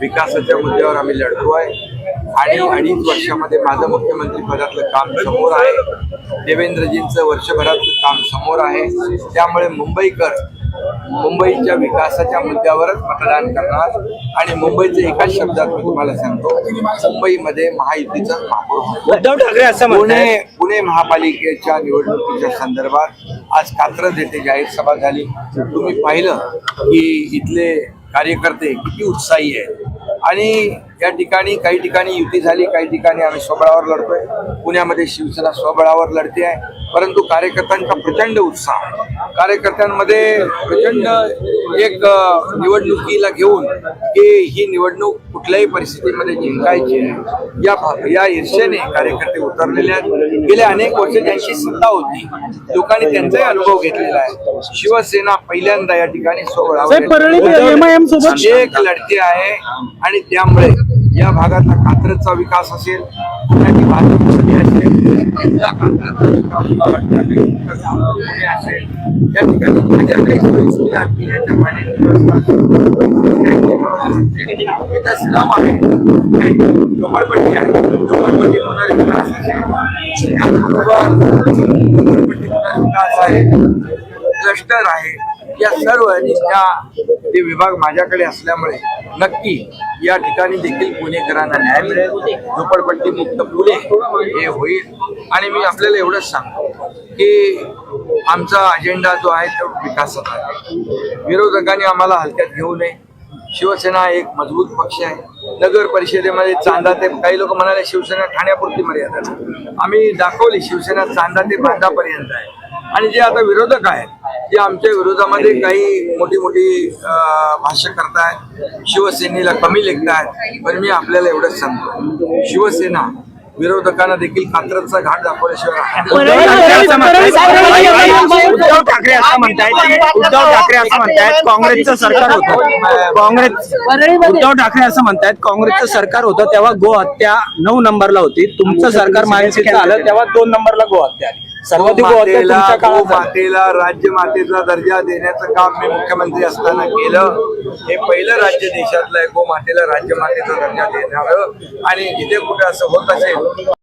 विकासाच्या मुद्द्यावर आम्ही लढतोय आणि अडीच वर्षामध्ये माझं मुख्यमंत्री पदातलं काम समोर आहे. देवेंद्रजींचं वर्षभरातलं काम समोर आहे. त्यामुळे मुंबईकर मुंबईच्या विकासाच्या मुद्द्यावरच मतदान करणार. आणि मुंबईचं एकाच शब्दात मी तुम्हाला सांगतो मुंबईमध्ये महायुतीचा महापौर. उद्धव ठाकरे असं पुणे पुणे महापालिकेच्या निवडणुकीच्या संदर्भात आज कात्रज येथे जाहीर सभा झाली. तुम्ही पाहिलं की इथले कार्यकर्ते किती उत्साही आहेत आणि या ठिकाणी काही ठिकाणी युती झाली काही ठिकाणी आम्ही स्वबळावर लढतोय. पुण्यामध्ये शिवसेना स्वबळावर लढते आहे. परंतु कार्यकर्त्यांचा प्रचंड उत्साह आहे. कार्यकर्त्यांमध्ये प्रचंड एक निवडणुकीला घेऊन की ही निवडणूक कुठल्याही परिस्थितीमध्ये जिंकायची आहे या या ईर्षेने कार्यकर्ते उतरलेले आहेत. गेले अनेक वर्ष त्यांची सत्ता होती. लोकांनी त्यांचाही अनुभव घेतलेला आहे. शिवसेना पहिल्यांदा या ठिकाणी सोहळा एक लढती आहे आणि त्यामुळे या भागातला कात्रजचा विकास असेल पुण्याची वाहतूक असेल या असेल या ठिकाणी स्लम आहे झोपडपट्टी आहे झोपडपट्टी असेल आहे क्लस्टर आहे या सर्व निष्ठा ते विभाग माझ्याकडे असल्यामुळे नक्की या ठिकाणी देखील पुणेकरांना न्याय मिळेल. झोपडपट्टी मुक्त पुणे हे होईल. आणि मी आपल्याला एवढंच सांगतो की आमचा अजेंडा जो आहे तो विकासाचा आहे. विरोधकांनी आम्हाला हलक्यात घेऊ नये. शिवसेना एक मजबूत पक्ष आहे. नगर परिषदेमध्ये चांदा ते काही लोक म्हणाले शिवसेना ठाण्यापुरती मर्यादा आम्ही दाखवली शिवसेना चांदा ते बांधापर्यंत आहे. आणि जे आता विरोधक आहेत जे आमच्या विरोधामध्ये काही मोठी मोठी भाष्य करतायत शिवसेनेला कमी लेखतायत पण मी आपल्याला एवढंच सांगतो. शिवसेना विरोधकांना देखील कात्रजचा घाट दाखवल्याशिवाय. उद्धव ठाकरे असं म्हणतायत. उद्धव ठाकरे असं म्हणतायत काँग्रेसचं सरकार होतं. काँग्रेस उद्धव ठाकरे असं म्हणतायत. काँग्रेसचं सरकार होतं तेव्हा गो हत्या नऊ नंबरला होती. तुमचं सरकार महायुतीचं आलं तेव्हा दोन नंबरला गो हत्या आली. गो झाली. गोमातेला राज्यमातेचा दर्जा देण्याचं काम मी मुख्यमंत्री असताना केलं. हे पहिलं राज्य देशातलं आहे. गोमातेला राज्यमातेचा दर्जा देणारं. आणि जिथे कुठे असं होत असेल